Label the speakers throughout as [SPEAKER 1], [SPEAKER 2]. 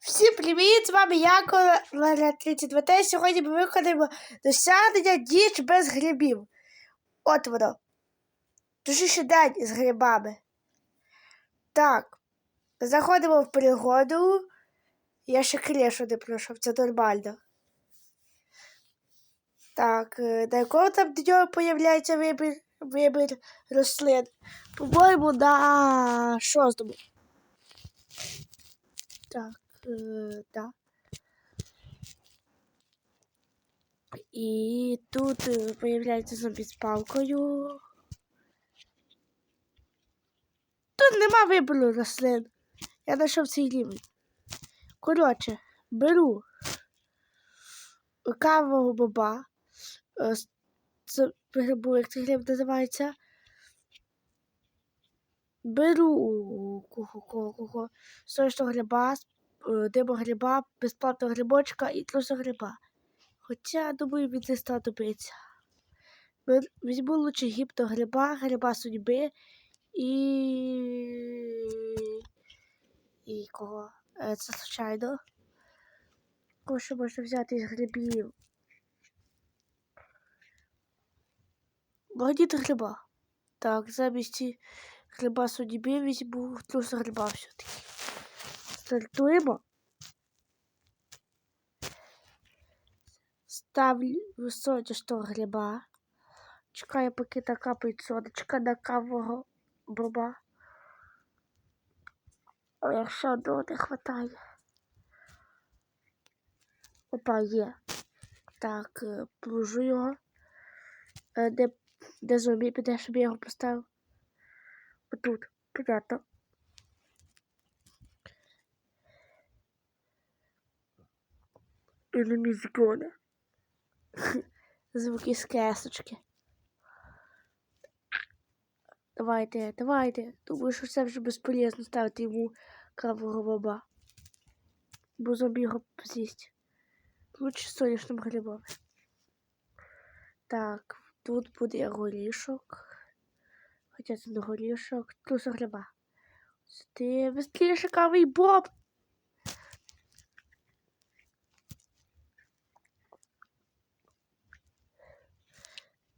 [SPEAKER 1] Всім привіт! З вами я, Колера 32 Т. Сьогодні ми виконаємо досягнення ніч без грибів. От воно. Дуже ще день з грибами. Так. Заходимо в пригоду. Я ще крешу не пройшов, це нормально. Так, е, на якому там дню появляється вибір, вибір рослин? По-моєму, на шостому. Так, е, да. І тут е, появляється зомбі з палкою. Тут нема вибору рослин. Я знайшов цей рівень. Коротше, беру кавового боба. е, Це грибу, як цей гриб називається. Беру кого, кого, кого, сонячного гриба, е, гриба, безплатного грибочка і труса гриба. Хоча, думаю, він не знадобиться. Бер- Візьму лучше гіпто гриба, гриба судьби і. І кого? Е, Це случайно. Кого що можна взяти із грибів? Магніт гриба. Так, замість гриба судьби візьму труса гриба все-таки. Стартуємо. Ставлю сонячного гриба. Чекаю, поки накапають сонечка на кавого боба. А якщо одного не хватає. Опа, є. Так, е, положу його. Е, Де, де зомбі піде, щоб я його поставив? Отут. Понятно. Enemy згода. Звуки з кесочки. Давайте, давайте. Думаю, що це вже безполезно ставити йому кавого баба. Бо зомбі його з'їсть. Лучше сонячним грибом. Так, тут буде горішок. Хоча це не горішок, тут гриба. Ти быстріше кавий боб.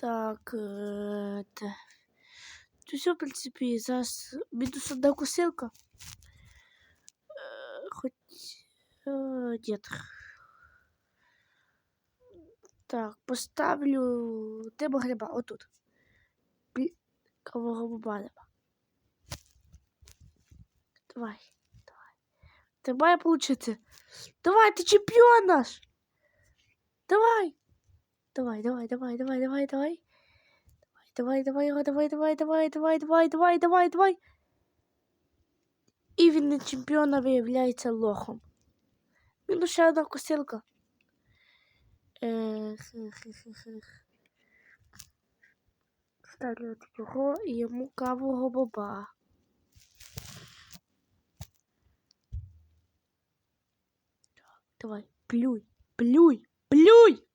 [SPEAKER 1] Так, е, те. Тут все, в принципі, зараз мінус одна косилка. Е, Хоч... Е. Так, поставлю тему гриба, отут. Боба нема. Давай, давай. Ти має получити. Давай, ти чемпіон наш! Давай! Давай, давай, давай, давай, давай, давай. Давай, давай його, давай, давай, давай, давай, давай, давай, давай, давай. І він не чемпіона виявляється лохом. Він ще одна косилка. Ставлю його і йому кавого боба. Давай, плюй, плюй, плюй!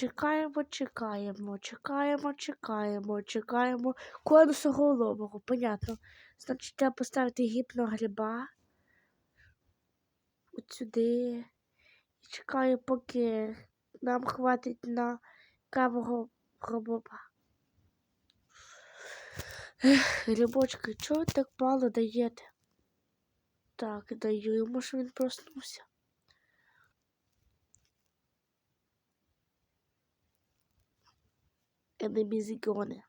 [SPEAKER 1] Чекаємо, чекаємо, чекаємо, чекаємо, чекаємо конусоголового. Понятно. Значить, треба поставити гіпногриба. От сюди. І чекаю, поки нам хватить на кавого гробоба. Ех, Грибочки, чого так мало даєте? Так, даю йому, що він проснувся. Enemy зігони.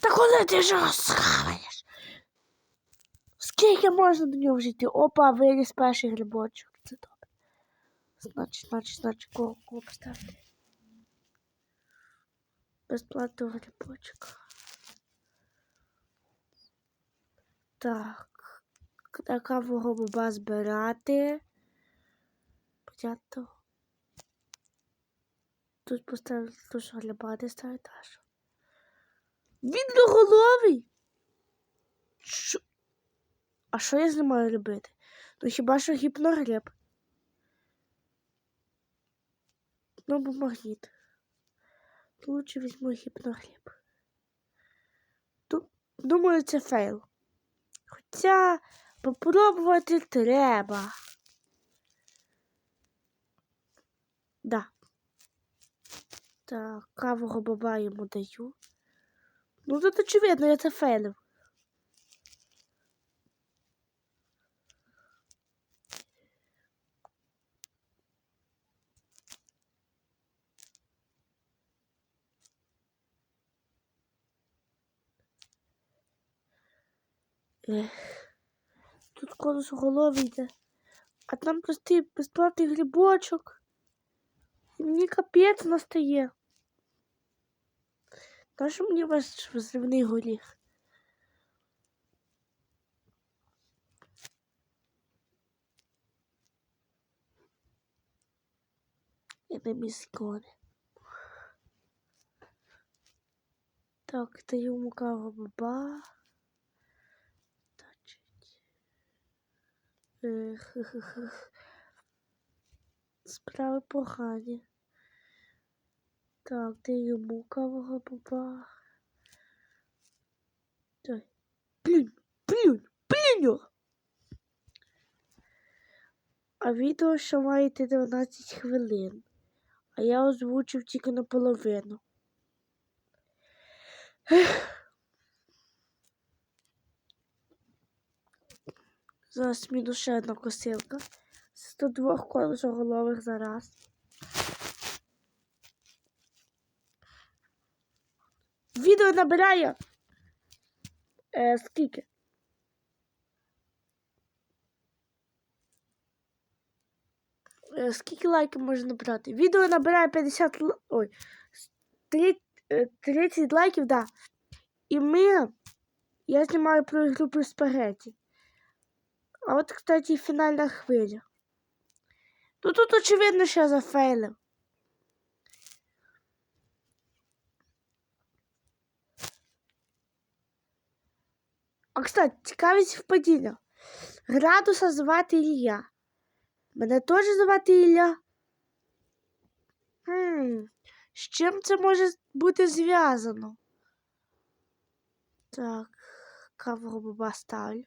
[SPEAKER 1] Та коли ти ж його схаваєш? Скільки можна до нього жити? Опа, виліз перший грибочок. Це добре. Значить, значить, значить, кого, кого поставити? Безплатного грибочка. Так. Такавого боба збирати. Понятно. Тут поставили ту, що не ставить аж. Він головий. Що? А що я з ним маю робити? Ну хіба що гіпногриб? Знову магніт. Лучше візьму гіпногріб. Ду- Думаю, це фейл. Хоча попробувати треба. Да. Так, кавого баба йому даю. Ну тут очевидно, я це фейлив. Тут колос у голові йде. А там простий безплатний грибочок. І мені капець настає. Та що мені ваш зривний горіх? Я не міскони. Так, даю мукаву баба. Точить. Ех, ех, ех, ех. Справи погані. Так, даю мукавого баба. Дай. Плюнь, плюнь, плюнь! А відео ще має йти 12 хвилин. А я озвучив тільки наполовину. Зараз мінус ще одна косилка. 102 колесоголових зараз. Відео набирає. Е, скільки? Е, скільки лайків можна набрати? Відео набирає 50 л... Ой, 30, 30 лайків, да. І ми. Я знімаю про ігру про спагеті. А от, кстати, фінальна хвиля. Ну тут очевидно, що я зафейлив. А кстати, цікавість впадіння. Градуса звати Ілля. Мене теж звати Ілля. Хм, з чим це може бути зв'язано? Так, кавого баба ставлю.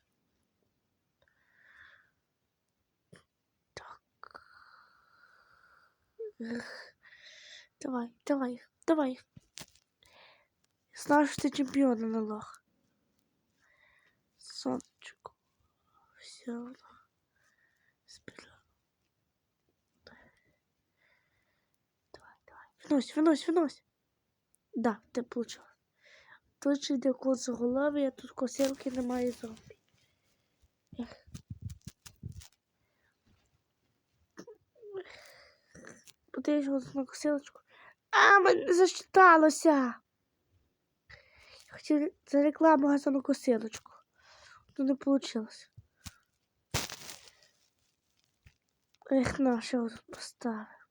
[SPEAKER 1] Так. Ех. Давай, давай, давай. Знаю, що ти чемпіон на лох. Сонечко. Все. Спила. Давай, давай. Винось, винось, винось. Да, ти получила. Тут йде кот голови, а тут косилки немає зомбі. Ех. Подивись на косилочку. А, мене зачиталося. Хотів за рекламу газану косилочку. Ну не вийшло. Ех, на, що тут поставив.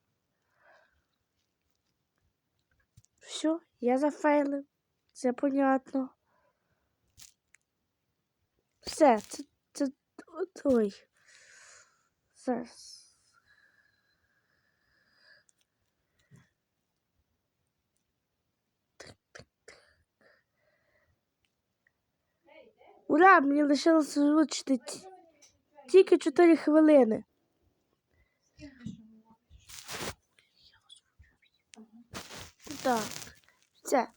[SPEAKER 1] Все, я зафейлив. Це понятно. Все, це, це, ой. Зараз. Ура, мені лишилося озвучити тільки 4 хвилини. Так, все.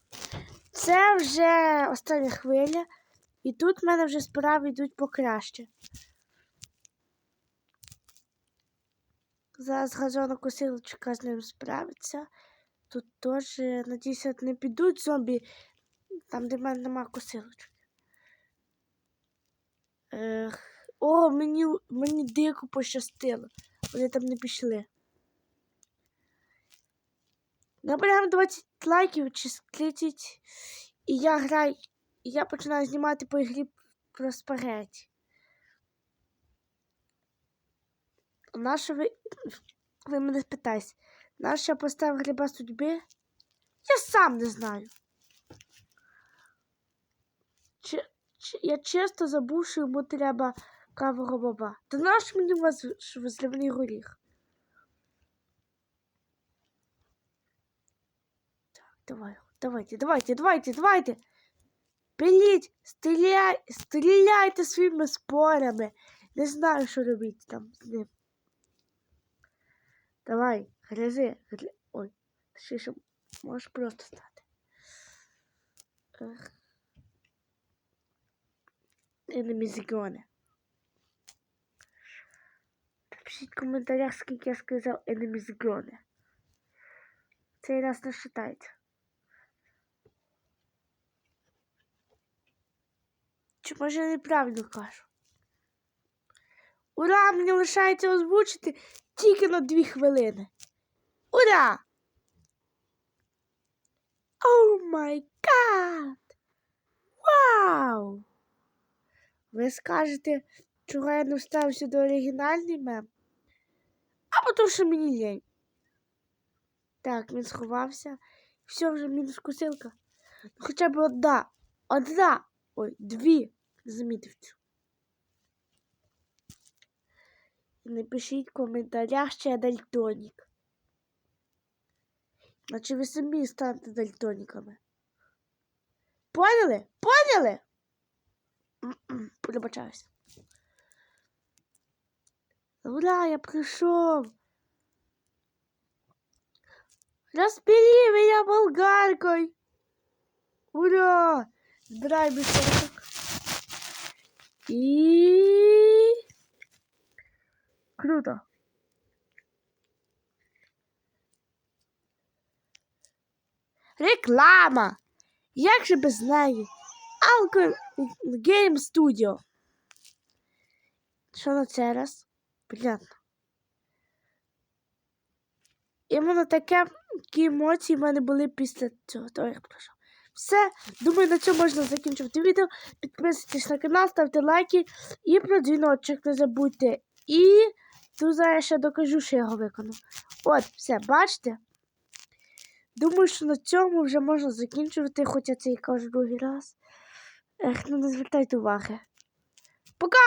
[SPEAKER 1] Це вже остання хвиля. І тут в мене вже справи йдуть покраще. Зараз газона косилочка з ним справиться. Тут теж, надіюся, не підуть зомбі, там, де в мене нема косилочки. Ех, о, мені, мені дико пощастило. Вони там не пішли. Набираємо 20 лайків чи 30. І я граю. І я починаю знімати по ігрі про спагеті. Нащо ви. Ви мене спитаєте, нащо я поставив гриба судьби? Я сам не знаю. Чи, я чисто забув, що йому треба кавого баба. Та наш мені вас зливний горіх? Давай, давайте, давайте, давайте, давайте. Пиліть, стріляй, стріляйте своїми спорами. Не знаю, що робити там з ним. Давай, грязи, гря... Ой, ще можеш просто стати. Ех. Енемізіони. Напишіть в коментарях, скільки я сказав енемізіони. Цей раз не считайте. Чи може я неправильно кажу? Ура! Мені лишається озвучити тільки на дві хвилини. Ура! О май гад! Вау! Ви скажете, чого я не вставився до оригінальний мем? А тому що мені лень. Так, він сховався. Все, вже мінус косилка. Ну, Хоча б одна. Одна. Ой, дві. Замітив цю. Напишіть в коментарях, що я дальтонік. Наче ви самі станете дальтоніками. Поняли? Поняли? Пробачаюсь. Ура, я прийшов. Распили меня болгаркой. Ура! Збирай бисерок. І... Круто. Реклама. Як же без неї? Alco Game Studio. Що на цей раз? Понятно. Іменно таке, такі емоції в мене були після цього, того як пройшов. Все, думаю, на цьому можна закінчувати відео. Підписуйтесь на канал, ставте лайки і про дзвіночок не забудьте. І тут зараз я ще докажу, що я його виконав. От, все, бачите? Думаю, що на цьому вже можна закінчувати, хоча це і кажу другий раз. Ех, ну не звертайте уваги. Пока!